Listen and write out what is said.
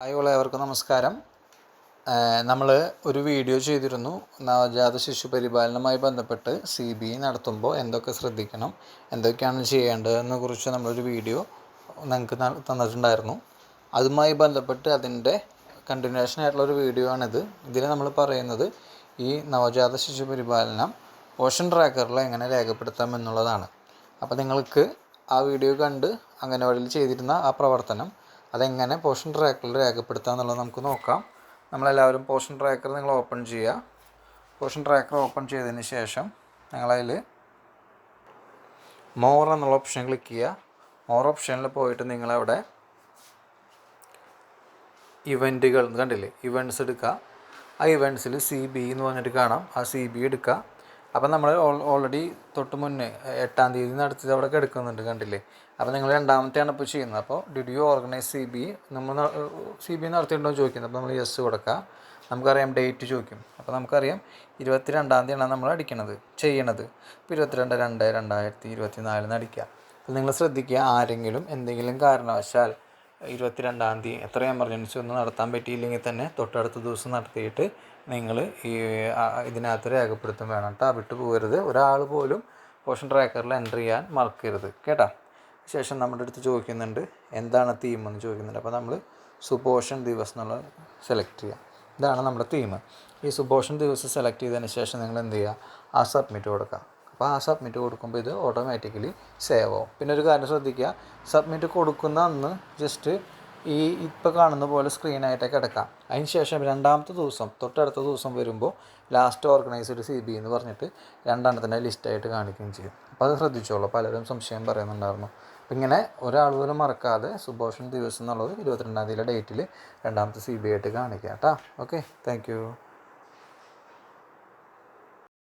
Hi ഏവർക്കും നമസ്കാരം. നമ്മൾ ഒരു വീഡിയോ ചെയ്തിരുന്നു. നവജാത ശിശു പരിപാലനവുമായി ബന്ധപ്പെട്ട് സി ബി നടത്തുമ്പോൾ എന്തൊക്കെ ശ്രദ്ധിക്കണം എന്തൊക്കെയാണ് ചെയ്യേണ്ടതെന്ന് കുറിച്ച് നമ്മളൊരു വീഡിയോ നിങ്ങൾക്ക് തന്നിട്ടുണ്ടായിരുന്നു. അതുമായി ബന്ധപ്പെട്ട് അതിന്റെ കണ്ടിന്യൂഷൻ ആയിട്ടുള്ള ഒരു വീഡിയോ ആണിത്. ഇതിൽ നമ്മൾ പറയുന്നത് ഈ നവജാത ശിശു പരിപാലനം ഓഷൻ ട്രാക്കറിൽ എങ്ങനെ രേഖപ്പെടുത്താം എന്നുള്ളതാണ്. അപ്പോൾ നിങ്ങൾക്ക് ആ വീഡിയോ കണ്ട് അംഗനവാടിയിൽ ചെയ്തിരുന്ന ആ പ്രവർത്തനം അതെങ്ങനെ പോഷൻ ട്രാക്കറിൽ രേഖപ്പെടുത്തുക എന്നുള്ളത് നമുക്ക് നോക്കാം. നമ്മളെല്ലാവരും പോഷൻ ട്രാക്കർ നിങ്ങൾ ഓപ്പൺ ചെയ്യുക. പോഷൻ ട്രാക്കർ ഓപ്പൺ ചെയ്തതിന് ശേഷം നിങ്ങളതിൽ മോർ എന്നുള്ള ഓപ്ഷൻ ക്ലിക്ക് ചെയ്യുക. മോർ ഓപ്ഷനിൽ പോയിട്ട് നിങ്ങളവിടെ ഇവന്റുകൾ കണ്ടില്ലേ? ഇവന്റ്സ് എടുക്കുക. ആ ഇവന്റ്സിൽ സി ബി എന്ന് പറഞ്ഞിട്ട് കാണാം. ആ സി ബി എടുക്കുക. അപ്പം നമ്മൾ ഓൾറെഡി തൊട്ട് മുന്നേ എട്ടാം തീയതി നടത്തിയത് അവിടെ കിടക്കുന്നുണ്ട് കണ്ടില്ലേ? അപ്പോൾ നിങ്ങൾ രണ്ടാമത്തെയാണ് ഇപ്പോൾ ചെയ്യുന്നത്. അപ്പോൾ did you organise C B നമ്മൾ സി ബി നടത്തിയിട്ടുണ്ടോ ചോദിക്കുന്നത് അപ്പോൾ നമ്മൾ യെസ് കൊടുക്കുക. നമുക്കറിയാം ഡേറ്റ് ചോദിക്കും. അപ്പോൾ നമുക്കറിയാം ഇരുപത്തി രണ്ടാം തീയതിയാണ് നമ്മൾ അടിക്കണത് ചെയ്യണത്. ഇപ്പോൾ ഇരുപത്തിരണ്ട് രണ്ട് രണ്ടായിരത്തി ഇരുപത്തി നാലിന് അടിക്കുക. അപ്പോൾ നിങ്ങൾ ശ്രദ്ധിക്കുക ആരെങ്കിലും എന്തെങ്കിലും കാരണവശാൽ ഇരുപത്തിരണ്ടാം തീയതി എത്ര എമർജൻസി ഒന്നും നടത്താൻ പറ്റിയില്ലെങ്കിൽ തന്നെ തൊട്ടടുത്ത ദിവസം നടത്തിയിട്ട് നിങ്ങൾ ഈ ഇതിനകത്ത് രേഖപ്പെടുത്തും വേണം കേട്ടോ. വിട്ടു പോകരുത്. ഒരാൾ പോലും പോഷൻ ട്രാക്കറിൽ എന്റർ ചെയ്യാൻ മറക്കരുത്. കേട്ടോ? ശേഷം നമ്മുടെ അടുത്ത് ചോദിക്കുന്നുണ്ട് എന്താണ് തീം എന്ന് ചോദിക്കുന്നുണ്ട്. അപ്പോൾ നമ്മൾ സുപോഷൻ ദിവസം എന്നുള്ളത് സെലക്ട് ചെയ്യുക ഇതാണ് നമ്മുടെ തീം ഈ സുപോഷൻ ദിവസം സെലക്ട് ചെയ്തതിന് ശേഷം നിങ്ങൾ എന്ത് ചെയ്യുക? ആ സബ്മിറ്റ് കൊടുക്കുക. അപ്പോൾ ആ സബ്മിറ്റ് കൊടുക്കുമ്പോൾ ഇത് ഓട്ടോമാറ്റിക്കലി സേവ് ആവും. പിന്നെ ഒരു കാര്യം ശ്രദ്ധിക്കുക സബ്മിറ്റ് കൊടുക്കുന്ന അന്ന് ജസ്റ്റ് ഈ ഇപ്പോൾ കാണുന്ന പോലെ സ്ക്രീനായിട്ട് കിടക്കാം. അതിന് ശേഷം രണ്ടാമത്തെ ദിവസം തൊട്ടടുത്ത ദിവസം വരുമ്പോൾ ലാസ്റ്റ് ഓർഗനൈസ്ഡ് സി ബി എന്ന് പറഞ്ഞിട്ട് രണ്ടെണ്ണത്തിന്റെ ലിസ്റ്റായിട്ട് കാണിക്കുകയും ചെയ്യും. അപ്പോൾ അത് ശ്രദ്ധിച്ചോളൂ. പലരും സംശയം പറയുന്നുണ്ടായിരുന്നു. അപ്പം ഇങ്ങനെ ഒരാൾ പോലും മറക്കാതെ സുഭോഷൻ ദിവസം എന്നുള്ളത് ഇരുപത്തിരണ്ടാം തീയതിയിലെ ഡേറ്റിൽ രണ്ടാമത്തെ സി ബി ആയിട്ട് കാണിക്കാം കേട്ടോ. Okay thank